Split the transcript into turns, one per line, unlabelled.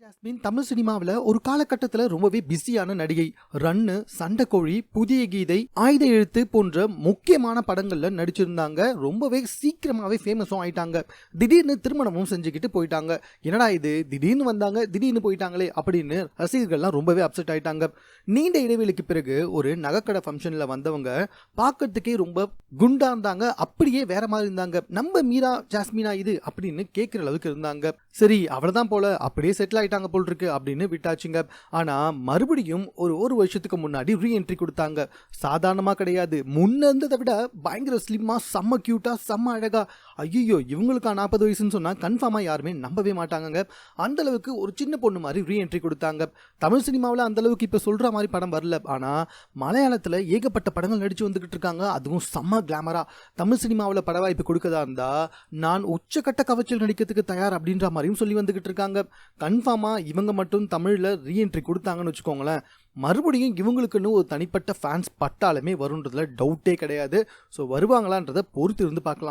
Jasmine Tamil சினிமாவில் ஒரு காலகட்டத்தில் ரொம்பவே பிஸியான நடிகை. ரன்னு சண்டைக்கோழி புதிய கீதை ஆயுத எழுத்து போன்ற முக்கியமான படங்களில் நடிச்சிருந்தாங்க. ரொம்பவே சீக்கிரமாகவே ஃபேமஸும் ஆயிட்டாங்க. திடீர்னு திருமணமும் செஞ்சுக்கிட்டு போயிட்டாங்க. என்னடா இது? திடீர்னு வந்தாங்க திடீர்னு போயிட்டாங்களே அப்படின்னு ரசிகர்கள்லாம் ரொம்பவே அப்செட் ஆயிட்டாங்க. நீண்ட இடைவெளிக்கு பிறகு ஒரு நகைக்கடை ஃபங்க்ஷனில் வந்தவங்க பார்க்கறதுக்கே ரொம்ப குண்டா இருந்தாங்க. அப்படியே வேற மாதிரி இருந்தாங்க. நம்ம மீரா ஜாஸ்மினா இது அப்படின்னு கேட்குற அளவுக்கு இருந்தாங்க. சரி அவ்வளோதான் போல அப்படியே செட்டில் ஆயிட்டாங்க போல் இருக்கு அப்படின்னு விட்டாச்சுங்க. ஆனா மறுபடியும் ஒரு ஒரு வருஷத்துக்கு முன்னாடி ரீஎன்ட்ரி கொடுத்தாங்க. சாதாரணமா கிடையாது. முன்ன இருந்ததை விட பயங்கர ஸ்லிம்மா செம்ம கியூட்டா செம்ம அழகா. ஐயோ இவங்களுக்கா நாற்பது வயசுன்னு சொன்னா கன்ஃபார்மா யாருமே நம்பவே மாட்டாங்க அந்த அளவுக்கு ஒரு சின்ன பொண்ணு மாதிரி ரீஎன்ட்ரி கொடுத்தாங்க. தமிழ் சினிமாவில் அந்த அளவுக்கு இப்போ சொல்ற மாதிரி படம் வரல. ஆனா மலையாளத்தில் ஏகப்பட்ட படங்கள் நடிச்சு வந்துகிட்டு இருக்காங்க. அதுவும் செம்ம கிளாமரா தமிழ் சினிமாவில் பட வாய்ப்பு கொடுக்கதா இருந்தா நான் உச்சக்கட்ட கவச்சல் நடிக்கிறதுக்கு தயார் அப்படின்ற மாதிரியும் சொல்லி வந்துகிட்டு இருக்காங்க. கன்ஃபார்ம் இவங்க மட்டும் தமிழில் ரீஎன்ட்ரி கொடுத்தாங்கன்னு வச்சுக்கோங்களேன் மறுபடியும் இவங்களுக்குன்னு ஒரு தனிப்பட்ட ஃபேன்ஸ் பட்டாலுமே வருன்றதுல டவுட்டே கிடையாது. ஸோ வருவாங்களான்றதை பொறுத்து இருந்து பார்க்கலாம்.